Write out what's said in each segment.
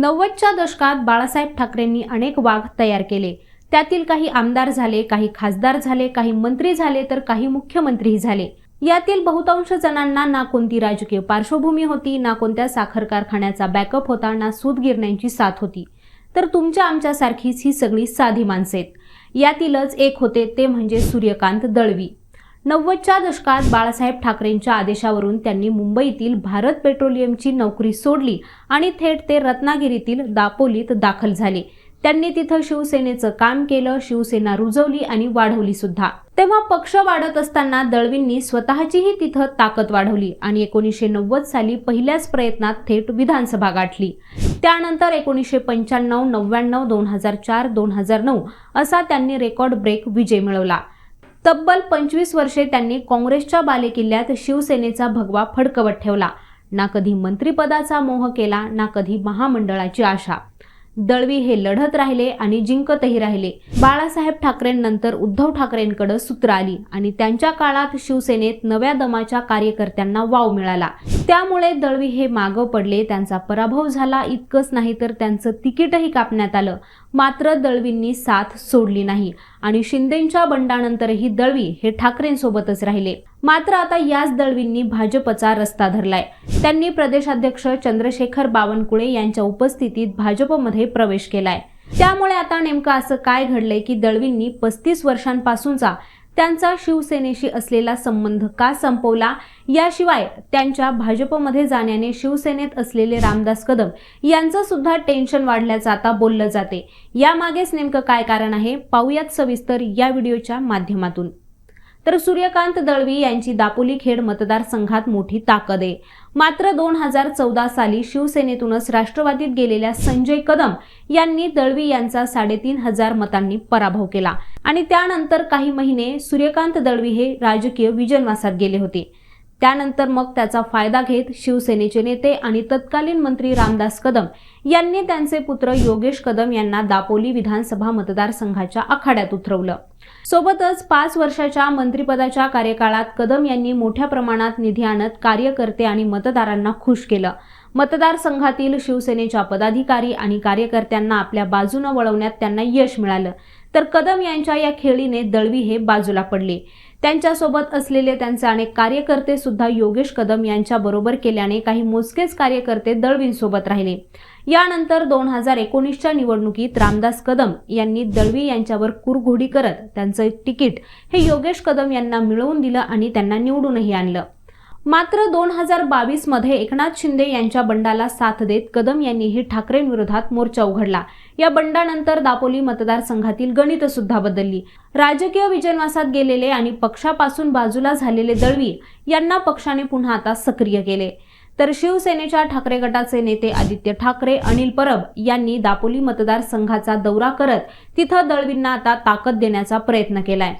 नव्वदच्या दशकात बाळासाहेब ठाकरेंनी अनेक वाघ तयार केले. त्यातील काही आमदार झाले काही खासदार झाले काही मंत्री झाले तर काही मुख्यमंत्रीही झाले. यातील बहुतांश जणांना ना कोणती राजकीय पार्श्वभूमी होती ना कोणत्या साखर कारखान्याचा बॅकअप होता ना सूतगिरण्यांची साथ होती. तर तुमच्या आमच्यासारखीच ही सगळी साधी माणसे आहेत. यातीलच एक होते ते म्हणजे सूर्यकांत दळवी. नव्वदच्या दशकात बाळासाहेब ठाकरेंच्या आदेशावरून त्यांनी मुंबईतील भारत पेट्रोलियमची नोकरी सोडली आणि थेट ते रत्नागिरीतील दापोलीत दाखल झाले. त्यांनी तिथं शिवसेनेचं काम केलं शिवसेना रुजवली आणि वाढवली सुद्धा. तेव्हा पक्ष वाढत असताना दळवींनी स्वतःचीही तिथं ताकद वाढवली आणि एकोणीसशे नव्वद साली पहिल्याच प्रयत्नात थेट विधानसभा गाठली. त्यानंतर एकोणीसशे पंच्याण्णव नव्याण्णव दोन हजार चार दोन हजार नऊ असा त्यांनी रेकॉर्ड ब्रेक विजय मिळवला. तब्बल पंचवीस वर्षे त्यांनी काँग्रेसच्या बालेकिल्ल्यात शिवसेनेचा भगवा फडकवत ठेवला. ना कधी मंत्रिपदाचा मोह केला ना कधी महामंडळाची आशा. दळवी हे लढत राहिले आणि जिंकतही राहिले. बाळासाहेब ठाकरेंनंतर उद्धव ठाकरेंकडे सूत्र आली आणि त्यांच्या काळात शिवसेनेत नव्या दमाच्या कार्यकर्त्यांना वाव मिळाला. त्यामुळे दळवी हे मागं पडले. त्यांचा पराभव झाला. इतकंच नाही तर त्यांचं तिकीटही कापण्यात आलं. मात्र दळवींनी साथ सोडली नाही. आणि शिंदेंच्या बंडानंतरही दळवी हे ठाकरेंसोबतच राहिले. मात्र आता याच दळवींनी भाजपचा रस्ता धरलाय. त्यांनी प्रदेशाध्यक्ष चंद्रशेखर बावनकुळे यांच्या उपस्थितीत भाजपमध्ये प्रवेश केलाय. त्यामुळे आता नेमकं असं काय घडलंय की दळवींनी पस्तीस वर्षांपासूनचा त्यांचा शिवसेनेशी असलेला संबंध का संपवला? याशिवाय त्यांच्या भाजपमध्ये जाण्याने शिवसेनेत असलेले रामदास कदम यांचं सुद्धा टेन्शन वाढल्याचं आता बोललं जाते. यामागेच नेमकं काय कारण आहे? पाहुयात सविस्तर या व्हिडिओच्या माध्यमातून. तर सूर्यकांत दळवी यांची दापोली खेड मतदारसंघात मोठी ताकद आहे. मात्र दोन हजार चौदा साली शिवसेनेतूनच राष्ट्रवादीत गेलेल्या संजय कदम यांनी दळवी यांचा साडेतीन हजार मतांनी पराभव केला. आणि त्यानंतर काही महिने सूर्यकांत दळवी हे राजकीय विजनवासात गेले होते. त्यानंतर मग त्याचा फायदा घेत शिवसेनेचे नेते आणि तत्कालीन मंत्री रामदास कदम यांनी त्यांचे पुत्र योगेश कदम यांना दापोली विधानसभा मतदारसंघाच्या आखाड्यात उतरवलं. सोबतच पाच वर्षाच्या मंत्रिपदाच्या कार्यकाळात कदम यांनी मोठ्या प्रमाणात निधी आणत कार्यकर्ते आणि मतदारांना खुश केलं. मतदारसंघातील शिवसेनेच्या पदाधिकारी आणि कार्यकर्त्यांना आपल्या बाजूनं वळवण्यात त्यांना यश मिळालं. तर कदम यांच्या या खेळीने दळवी हे बाजूला पडले. त्यांच्यासोबत असलेले त्यांचे अनेक कार्यकर्ते सुद्धा योगेश कदम यांच्या बरोबर केल्याने काही मोजकेच कार्यकर्ते दळवींसोबत राहिले. यानंतर दोन हजार एकोणीसच्या निवडणुकीत रामदास कदम यांनी दळवी यांच्यावर कुरघोडी करत त्यांचं तिकीट हे योगेश कदम यांना मिळवून दिलं आणि त्यांना निवडूनही आणलं. मात्र दोन हजार बावीसमध्ये एकनाथ शिंदे यांच्या बंडाला साथ देत कदम यांनीही ठाकरेंविरोधात मोर्चा उघडला. या बंडानंतर दापोली मतदारसंघातील गणित सुद्धा बदलली. राजकीय विजनवासात गेलेले आणि पक्षापासून बाजूला झालेले दळवी यांना पक्षाने पुन्हा आता सक्रिय केले. तर शिवसेनेच्या ठाकरे गटाचे नेते आदित्य ठाकरे अनिल परब यांनी दापोली मतदारसंघाचा दौरा करत तिथं दळवींना आता ताकद देण्याचा प्रयत्न केलाय.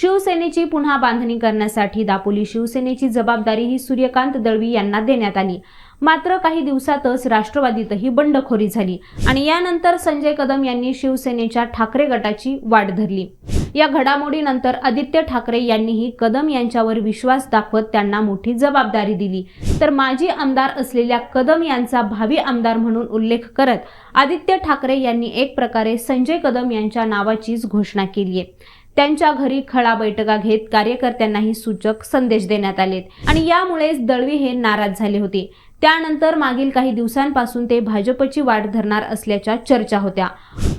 शिवसेनेची पुन्हा बांधणी करण्यासाठी दापोली शिवसेनेची जबाबदारी ही सूर्यकांत दळवी यांना देण्यात आली. मात्र काही दिवसातच राष्ट्रवादीतही बंडखोरी झाली आणि यानंतर संजय कदम यांनी शिवसेनेच्या ठाकरे गटाची वाट धरली. या घडामोडीनंतर आदित्य ठाकरे यांनीही कदम यांच्यावर विश्वास दाखवत त्यांना मोठी जबाबदारी दिली. तर माजी आमदार असलेल्या कदम यांचा भावी आमदार म्हणून उल्लेख करत आदित्य ठाकरे यांनी एक प्रकारे संजय कदम यांच्या नावाचीच घोषणा केली आहे. त्यांच्या घरी खळा बैठका घेत कार्यकर्त्यांनाही सूचक संदेश देण्यात आलेत. आणि यामुळेच दळवी हे नाराज झाले होते. त्यानंतर मागील काही दिवसांपासून ते भाजपची वाट धरणार असल्याच्या चर्चा होत्या.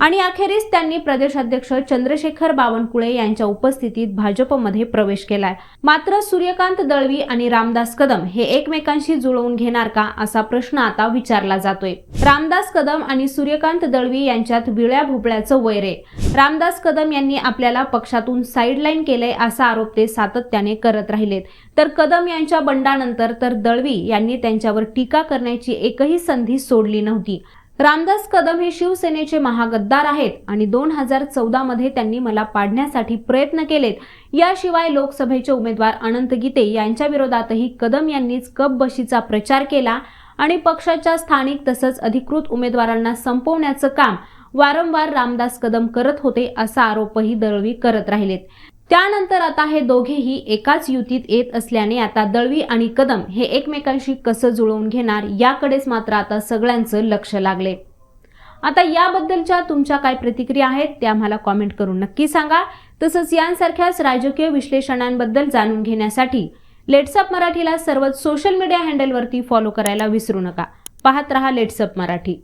आणि अखेरीस त्यांनी प्रदेशाध्यक्ष चंद्रशेखर बावनकुळे यांच्या उपस्थितीत भाजपमध्ये प्रवेश केलाय. मात्र सूर्यकांत दळवी आणि रामदास कदम हे एकमेकांशी जुळवून घेणार का असा प्रश्न आता विचारला जातोय. रामदास कदम आणि सूर्यकांत दळवी यांच्यात विळ्या भोपळ्याचं वैर आहे. रामदास कदम यांनी आपल्याला पक्षातून साईडलाईन केलंय असा आरोप ते सातत्याने करत राहिलेत. तर कदम यांच्या बंडानंतर तर दळवी यांनी त्यांच्यावर टीका करण्याची एकही संधी सोडली नव्हती. रामदास कदम हे शिवसेनेचे महागद्दार आहेत आणि दोन हजार चौदा मध्ये त्यांनी मला पाडण्यासाठी प्रयत्न केलेत. याशिवाय लोकसभेचे उमेदवार अनंत गीते यांच्या विरोधातही कदम यांनीच कप बशीचा प्रचार केला आणि पक्षाच्या स्थानिक तसंच अधिकृत उमेदवारांना संपवण्याचं काम वारंवार रामदास कदम करत होते असा आरोपही दळवी करत राहिलेत. त्यानंतर आता हे दोघेही एकाच युतीत येत असल्याने आता दळवी आणि कदम हे एकमेकांशी कसं जुळवून घेणार याकडेच मात्र आता सगळ्यांचं लक्ष लागले. आता याबद्दलच्या तुमच्या काय प्रतिक्रिया आहेत त्या आम्हाला कॉमेंट करून नक्की सांगा. तसंच यांसारख्याच राजकीय विश्लेषणांबद्दल जाणून घेण्यासाठी लेट्सअप मराठीला सर्वच सोशल मीडिया हँडलवरती फॉलो करायला विसरू नका. पाहत रहा लेट्सअप मराठी.